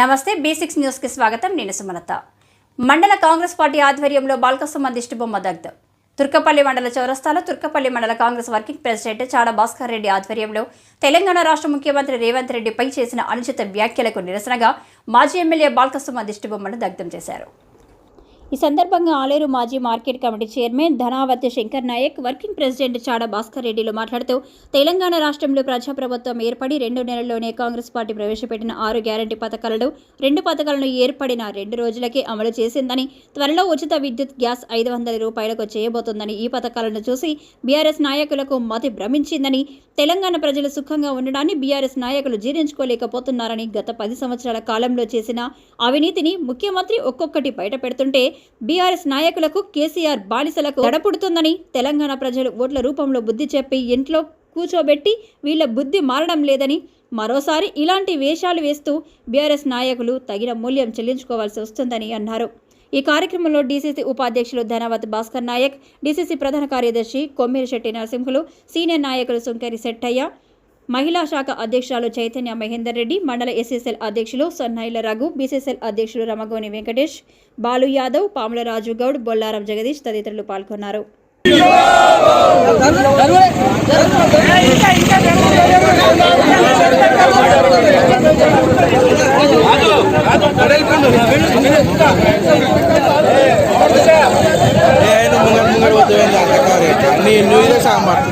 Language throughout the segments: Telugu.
నమస్తే బీ సిక్స్ న్యూస్కి స్వాగతం. నేను సుమలత. మండల కాంగ్రెస్ పార్టీ ఆధ్వర్యంలో బాల్కసుమ దిష్టిబొమ్మ దగ్ధం. తుర్కపల్లి మండల చౌరస్తాలో తుర్కపల్లి మండల Congress working president Chada Bhaskar Reddy ఆధ్వర్యంలో తెలంగాణ రాష్ట్ర ముఖ్యమంత్రి రేవంత్ రెడ్డిపై చేసిన అనుచిత వ్యాఖ్యలకు నిరసనగా మాజీ ఎమ్మెల్యే బాల్కసుమ దిష్టిబొమ్మను దగ్ధం చేశారు. ఈ సందర్భంగా ఆలేరు మాజీ market committee chairman Dhanavathi Shankar Nayak working president Chada Bhaskar రెడ్డిలు మాట్లాడుతూ తెలంగాణ రాష్ట్రంలో ప్రజాప్రభుత్వం ఏర్పడి రెండు నెలల్లోనే కాంగ్రెస్ పార్టీ ప్రవేశపెట్టిన ఆరు గ్యారంటీ పథకాలను రెండు పథకాలను ఏర్పడిన రెండు రోజులకే అమలు చేసిందని త్వరలో ఉచిత విద్యుత్ గ్యాస్ ఐదు వందల రూపాయలకు చేయబోతోందని ఈ పథకాలను చూసి బీఆర్ఎస్ నాయకులకు మతి భ్రమించిందని తెలంగాణ ప్రజలు సుఖంగా ఉండడాన్ని బీఆర్ఎస్ నాయకులు జీర్ణించుకోలేకపోతున్నారని గత పది సంవత్సరాల కాలంలో చేసిన అవినీతిని ముఖ్యమంత్రి ఒక్కొక్కటి బయటపెడుతుంటే బీఆర్ఎస్ నాయకులకు కేసీఆర్ బానిసలకు తడపుడుతుందని తెలంగాణ ప్రజలు ఓట్ల రూపంలో బుద్ధి చెప్పి ఇంట్లో కూర్చోబెట్టి వీళ్ళ బుద్ధి మారడం లేదని మరోసారి ఇలాంటి వేషాలు వేస్తూ బీఆర్ఎస్ నాయకులు తగిన మూల్యం చెల్లించుకోవాల్సి వస్తుందని అన్నారు. ఈ కార్యక్రమంలో డీసీసీ ఉపాధ్యక్షులు ధనవత్ భాస్కర్ నాయక్ డీసీసీ ప్రధాన కార్యదర్శి కొమ్మిరిశెట్టి నరసింహులు సీనియర్ నాయకులు సుంకరి శెట్టయ్య మహిళా శాఖ అధ్యక్షురాలు చైతన్య మహేందర్ రెడ్డి మండల ఎస్ఎస్ఎల్ అధ్యక్షులు సన్నాయిల రఘు బీసీసీఎల్ అధ్యక్షులు రమగోని వెంకటేష్ బాలు యాదవ్ పాముల రాజు గౌడ్ బొల్లారం జగదీష్ తదితరులు పాల్గొన్నారు. నేను ముంగడు ముంగడు పోతుంది సాంబార్.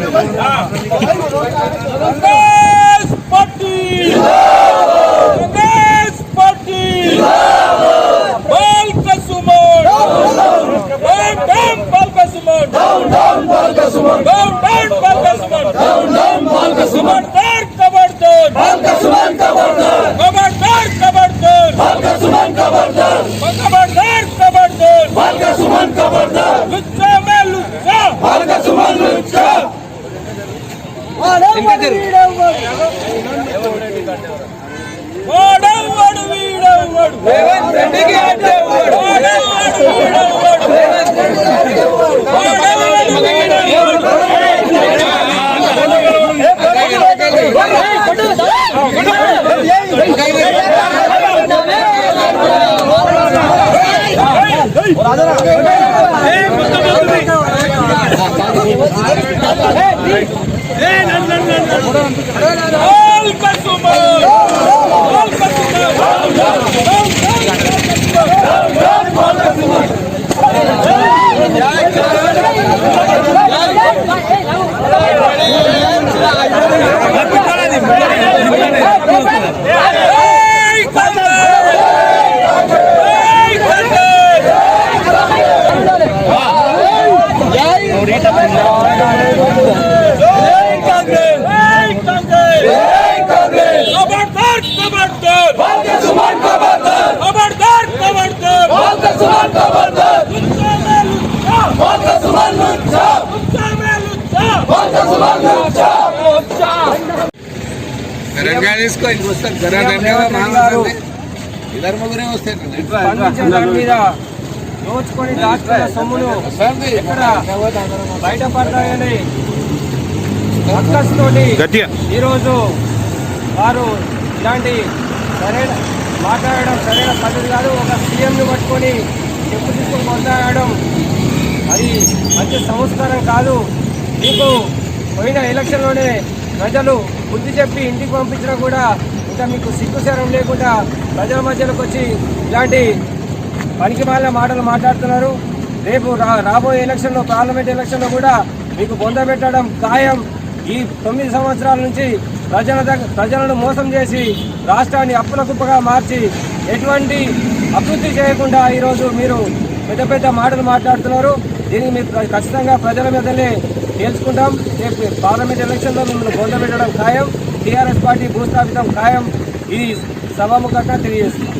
వాడెవ్వడు వీడెవ్వడు. రేవంత్ రెడ్డికి అడ్డెవ్వడు. వాడెవ్వడు వీడెవ్వడు. ¡Eh, వస్తారు తెలంగాణ ఇద్దరు ముగ్గురే వస్తారు పండించిన మీద దోచుకొని దాచుకున్న సొమ్మును ఎక్కడ? బయటపడతాయని అక్కస్తోటి ఈరోజు వారు ఇలాంటి సరైన మాట్లాడడం సరైన పద్ధతి కాదు. ఒక సీఎంని పట్టుకొని చెప్పు తీసుకొని కొట్లాడడం అది మంచి సంస్కారం కాదు. మీకు పోయిన ఎలక్షన్లోనే ప్రజలు బుద్ధి చెప్పి ఇంటికి పంపించినా కూడా ఇంకా మీకు సిగ్గుశరం లేకుండా ప్రజల మధ్యలోకి వచ్చి ఇలాంటి పనికి మాటలు మాట్లాడుతున్నారు. రేపు రా రాబోయే ఎలక్షన్లో పార్లమెంట్ ఎలక్షన్లో కూడా మీకు బొందబెట్టడం ఖాయం. ఈ తొమ్మిది సంవత్సరాల నుంచి ప్రజల దగ్గర ప్రజలను మోసం చేసి రాష్ట్రాన్ని అప్పుల కుప్పగా మార్చి ఎటువంటి అభివృద్ధి చేయకుండా ఈరోజు మీరు పెద్ద పెద్ద మాటలు మాట్లాడుతున్నారు. దీనికి మీరు ఖచ్చితంగా ప్రజల మీదనే తేల్చుకుంటాం. రేపు పార్లమెంట్ ఎలక్షన్లో మిమ్మల్ని బొంద పెట్టడం ఖాయం. టీఆర్ఎస్ పార్టీ భూస్థాపితం ఖాయం. ఈ సభాముఖంగా తెలియజేస్తున్నాం.